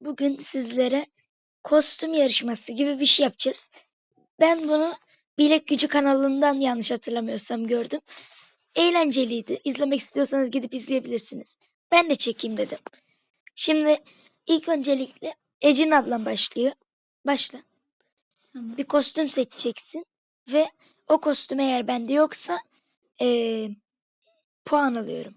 bugün sizlere kostüm yarışması gibi bir şey yapacağız. Ben bunu Bilek Gücü kanalından yanlış hatırlamıyorsam gördüm. Eğlenceliydi. İzlemek istiyorsanız gidip izleyebilirsiniz. Ben de çekeyim dedim. Şimdi ilk öncelikle Ecin ablam başlıyor. Başla. Tamam. Bir kostüm seçeceksin ve o kostüm eğer bende yoksa eee, puan alıyorum.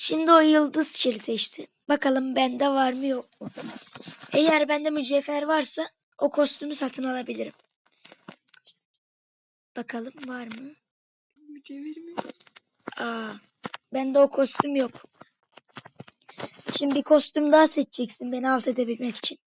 Şimdi o yıldız çeli seçti. Bakalım bende var mı yok mu? Eğer bende mücevher varsa o kostümü satın alabilirim. Bakalım var mı? Mücevherim yok. Aa, bende o kostüm yok. Şimdi bir kostüm daha seçeceksin beni alt edebilmek için.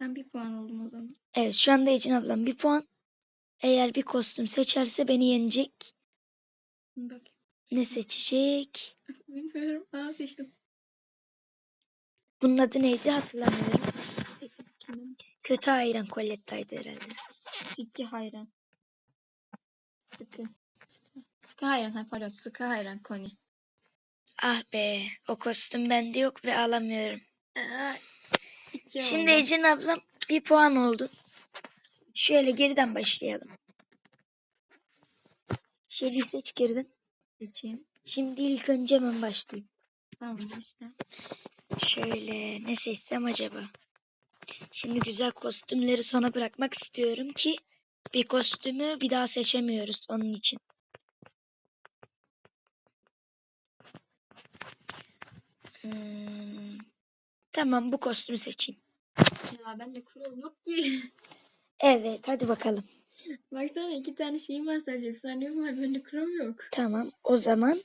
Ben bir puan oldum o zaman. Evet şu anda Ecin ablam bir puan. Eğer bir kostüm seçerse beni yenecek. Bak. Ne seçecek? Bilmiyorum. Aa seçtim. Bunun adı neydi hatırlamıyorum. Kötü ayran Colette'ydi herhalde. İki hayran. Sıkı. Sıkı, sıkı hayran. Ha, pardon. Sıkı hayran Koni. Ah be o kostüm bende yok ve alamıyorum. Aa, iki Şimdi oldu. Ecin ablam bir puan oldu. Şöyle geriden başlayalım. Şeli seç geriden. Seçeyim. Şimdi ilk önce ben başlayayım. Tamam işte. Şöyle ne seçsem acaba? Şimdi güzel kostümleri sona bırakmak istiyorum ki bir kostümü bir daha seçemiyoruz onun için. Hmm, Tamam bu kostümü seçeyim. Ya ben de kural yok ki. Evet hadi bakalım. Baksana iki tane şeyim var sadece. Efsaneyim var. Bende kural yok. Tamam o zaman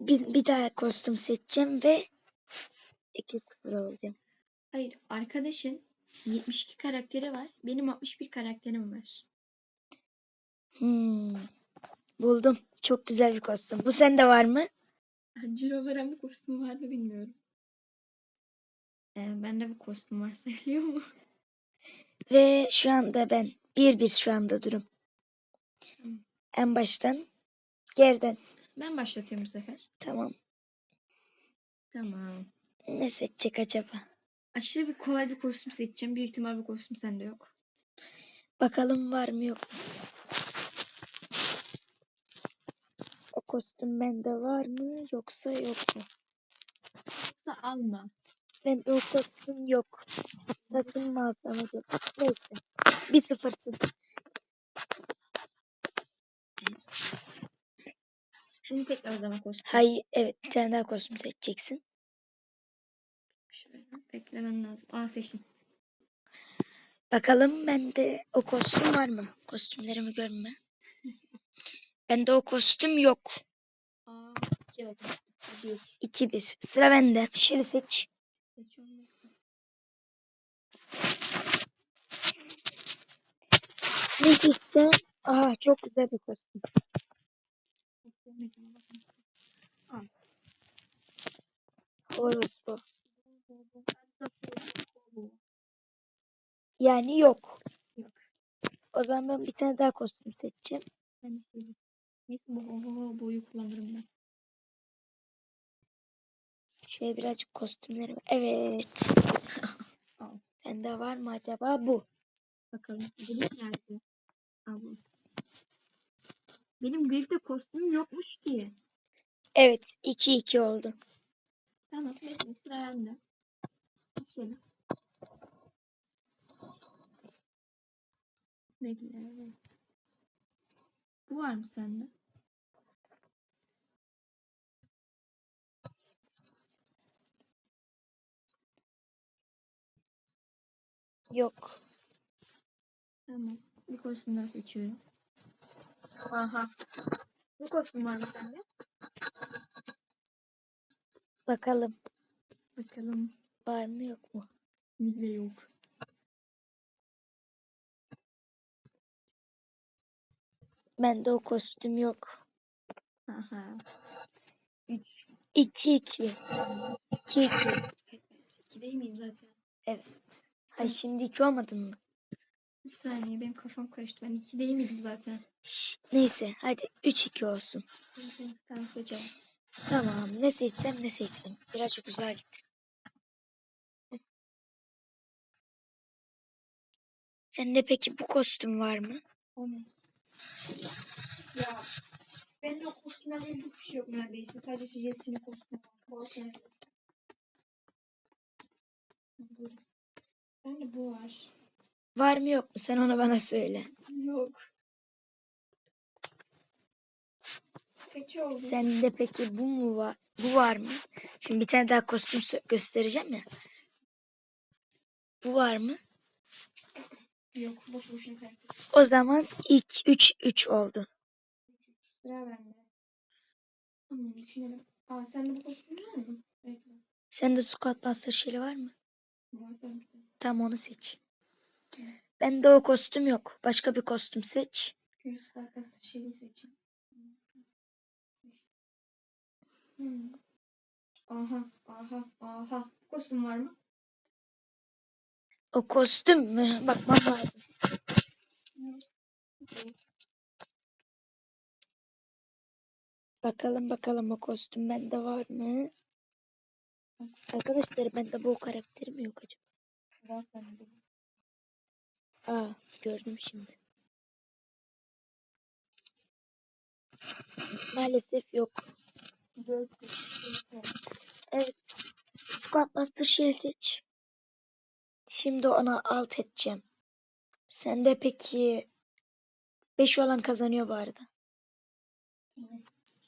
bir, bir daha kostüm seçeceğim ve 2-0 olacağım. Hayır. Arkadaşın 72 karakteri var. Benim 61 karakterim var. Hmm, buldum. Çok güzel bir kostüm. Bu sende var mı? Ciro veren bir kostüm var mı bilmiyorum. Ee, bende bir kostüm var sayılıyor mu? Ve şu anda ben 1-1 şu anda durum. Tamam. En baştan geriden. Ben başlatıyorum bu sefer. Tamam. Tamam. Ne seçecek acaba? Aşırı bir kolay bir kostüm seçeceğim. Büyük ihtimal bu kostüm sende yok. Bakalım var mı yok mu? O kostüm bende var mı yoksa yok mu? Da alma. Bende o kostüm yok. Mı alsam acaba? Neyse. Bir sıfırsın. Şimdi tekrar o zaman kostüm. Hayır evet bir tane daha kostüm seçeceksin. Şöyle beklemem lazım. Aa seçtim. Bakalım bende o kostüm var mı? Kostümlerimi görme. Bende o kostüm yok. Aa iki oldu. İki bir. 2-1. Sıra bende. Şili seç. Seçiyorum. Ne seçsem? Aha çok güzel bir kostüm. Horus bu. Yani yok. Yok. O zaman ben bir tane daha kostüm seçeceğim. Ben de. Neyse bu boyu kullanırım ben. Şöyle birazcık kostümlerim. Evet. Al. Sende var mı acaba bu? Bakalım. Benim nerede? Bu. Benim grifte kostümüm yokmuş ki. Evet. 2-2 oldu. Tamam. Bekle sıra bende. Şöyle. Bekle. Bu var mı sende? Yok. Tamam. Bir kostüm daha seçiyorum. Aha. Bu kostüm var mı sende? Bakalım. Bakalım. Var mı yok mu? Midve yok. Bende o kostüm yok. Aha. 3. 2-2. 2-2. İki değil miyim zaten? Ha şimdi 2 olmadın mı? Bir saniye benim kafam karıştı. Ben 2 değil miydim zaten? Şş, neyse hadi 3-2 olsun. Tamam seçelim. Tamam ne seçsem ne seçsem. Birazcık güzel Sende peki bu kostüm var mı? O ne? Ya benim o kostümlerle ilgili bir şey yok neredeyse. Sadece Sucesi'nin kostümü var. Şey. Ben de bu var. Var mı yok mu? Sen onu bana söyle. Yok. Kaçı oldu? Sende peki bu mu var? Bu var mı? Şimdi bir tane daha kostüm göstereceğim ya. Bu var mı? Yok. Boş boşuna karakter. O zaman ilk 3 3 oldu. Sıra bende. Tamam düşünelim. Aa sende bu kostüm var mı? Bekle. Sende Squad Buster şeyi var mı? Var tabii. Tam onu seç. Bende o kostüm yok. Başka bir kostüm seç. Göğüs arkası şeyi seçeyim. Hmm. Aha, aha, aha. Kostüm var mı? O kostüm mü? Bakmam lazım. Bakalım bakalım o kostüm bende var mı? Arkadaşlar bende bu karakteri mi yok acaba? Var. Aa gördüm şimdi. Maalesef yok. Evet. Squad Buster şey seç. Şimdi ona alt edeceğim. Sende peki 5 olan kazanıyor bu arada. Tamam.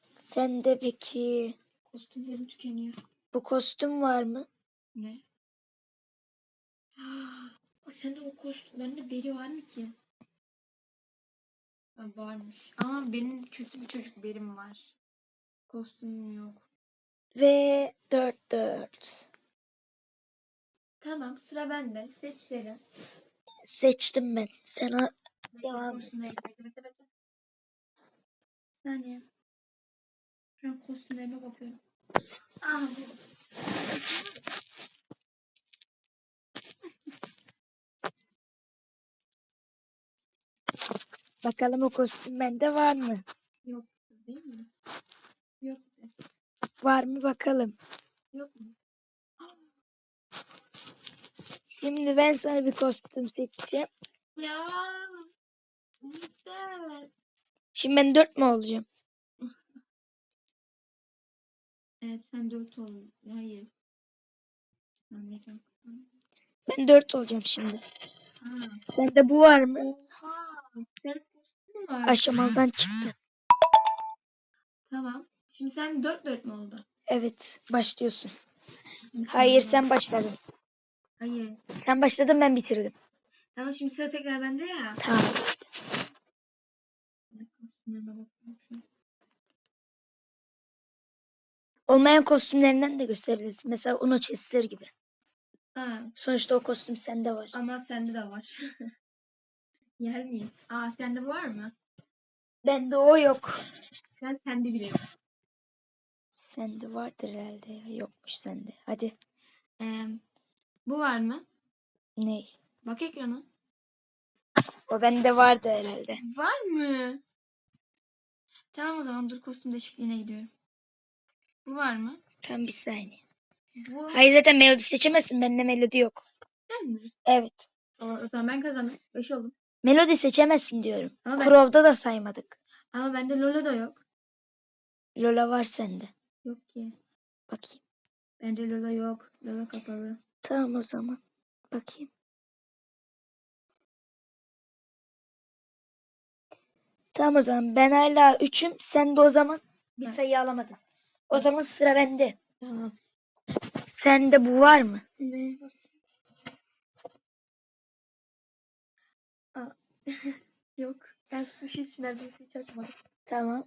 Sende peki Kostümlerim tükeniyor. bu kostüm var mı? Ne? Sende o kostüm. Bende beri var mı ki? Ha, varmış. Ama benim kötü bir çocuk berim var. Kostümüm yok. Ve 4 4. Tamam sıra bende. Seçelim. Seçtim ben. Bekle, Devam et. Bekle bekle bekle. Bir saniye. Şu an kostümlerime bakıyorum. Aha. Bakalım o kostüm bende var mı? Yok değil mi? Yok. Var mı bakalım. Yok mu? Şimdi ben sana bir kostüm seçeceğim. Ya. Güzel. Şimdi ben 4 mü olacağım? Evet sen dört oldun. Hayır. Ben 4 olacağım şimdi. Ha. Sende bu var mı? Oha. Senin kostümün var. Aşamadan çıktı. Tamam. Şimdi sen dört dört mü oldu? Evet başlıyorsun. Hayır sen başladın. Hayır. Sen başladın ben bitirdim. Tamam şimdi sıra tekrar bende ya. Tamam. Olmayan kostümlerinden de gösterebilirsin. Mesela Uno Chester gibi. Ha. Sonuçta o kostüm sende var. Ama sende de var. Yer miyim? Aa sende var mı? Bende o yok. Sen sende bile yok. Sende vardır herhalde ya. Yokmuş sende. Hadi. Ee, bu var mı? Ney? Bak ekrana. O bende vardı herhalde. Var mı? Tamam o zaman dur kostüm değişikliğine gidiyorum. Bu var mı? Tam bir saniye. Bu Hayır zaten melodi seçemezsin. Bende melodi yok. Değil mi? Evet. O, o zaman ben kazandım. 5 oldum. Melodi seçemezsin diyorum. Ama ben- Crow'da da saymadık. Ama bende Lola da yok. Lola var sende. Yok ki. Bakayım. Bende Lola yok. Lola kapalı. Tamam o zaman. Bakayım. Tamam o zaman ben hala 3'üm. Sen de o zaman bir sayı alamadın. O zaman sıra bende. Tamam. Sende bu var mı? Ne? yok. Ben sushi için neredeyse hiç açmadım. Tamam.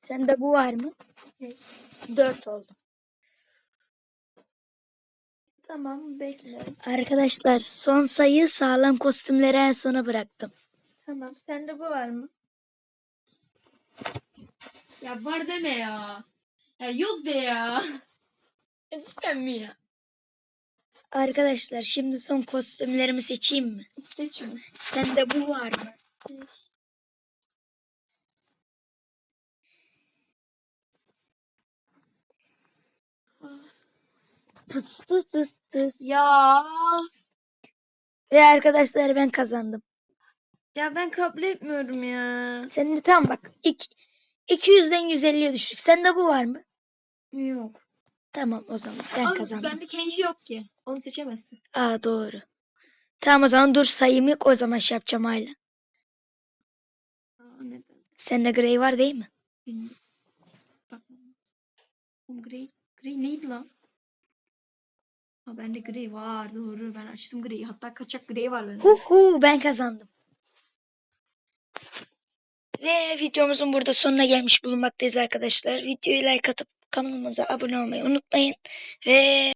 Sende bu var mı? Ne? 4 oldu. Tamam bekle. Arkadaşlar son sayı sağlam kostümleri en sona bıraktım. Tamam. Sende bu var mı? Ya var deme ya. Ya yok de ya. Ya Lütfen mi ya? Arkadaşlar şimdi son kostümlerimi seçeyim mi? Seç mi? Sende bu var mı? Pıs pıs pıs pıs. Ya. Ve arkadaşlar ben kazandım. Ya ben kabul etmiyorum ya. Senin de tam bak. İki, 200'den 150'ye düştük. Sende bu var mı? Yok. Tamam o zaman ben Ama kazandım. bende Kenji yok ki. Onu seçemezsin. Aa doğru. Tamam o zaman dur sayayım yok o zaman şey yapacağım hala. Aa, neden? Sende Grey var değil mi? Bilmiyorum. Bak. Grey. Grey neydi lan? Ha bende Grey var doğru. Ben açtım Grey'i. Hatta kaçak Grey var bende. Hu hu ben kazandım. Ve videomuzun burada sonuna gelmiş bulunmaktayız arkadaşlar. Videoyu like atıp kanalımıza abone olmayı unutmayın. Ve